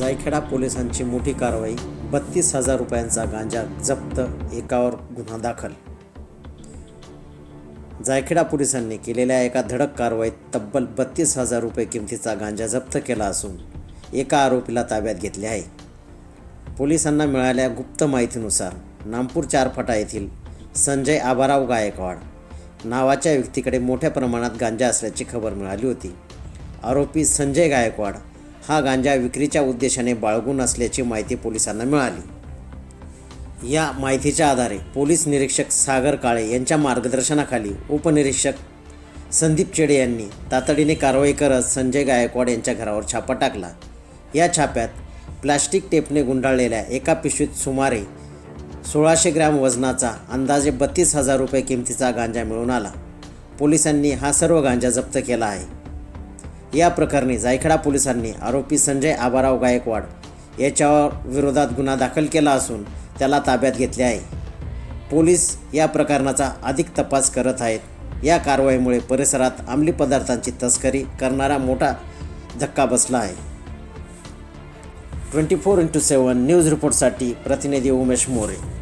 जायखेडा पोलिसांची मोठी कारवाई बत्तीस हजार रुपयांचा गांजा जप्त एकावर गुन्हा दाखल. जायखेडा पोलिसांनी केलेल्या एका धडक कारवाईत तब्बल बत्तीस हजार रुपये किमतीचा गांजा जप्त केला असून एका आरोपीला ताब्यात घेतले आहे. पोलिसांना मिळाल्या गुप्त माहितीनुसार नामपूर चारफाटा येथील संजय आबाराव गायकवाड नावाच्या व्यक्तीकडे मोठ्या प्रमाणात गांजा असल्याची खबर मिळाली होती. आरोपी संजय गायकवाड हा गांजा विक्रीच्या उद्देशाने बाळगून असल्याची माहिती पोलिसांना मिळाली. या माहितीच्या आधारे पोलीस निरीक्षक सागर काळे यांच्या मार्गदर्शनाखाली उपनिरीक्षक संदीप चेडे यांनी तातडीने कारवाई करत संजय गायकवाड यांच्या घरावर छापा टाकला. या छाप्यात प्लास्टिक टेपने गुंडाळलेल्या एका पिशवीत सुमारे सोळाशे ग्रॅम वजनाचा अंदाजे बत्तीस हजार रुपये किमतीचा गांजा मिळून आला. पोलिसांनी हा सर्व गांजा जप्त केला आहे. या प्रकरणी जायखेडा पोलिसांनी आरोपी संजय आबाराव गायकवाड याच्यावर विरोधात गुन्हा दाखल केला असून त्याला ताब्यात घेतले आहे. पोलीस या प्रकरणाचा अधिक तपास करत आहेत. या कारवाईमुळे परिसरात अंमली पदार्थांची तस्करी करणारा मोठा धक्का बसला आहे. Twenty four into seven news रिपोर्टसाठी प्रतिनिधी उमेश मोरे.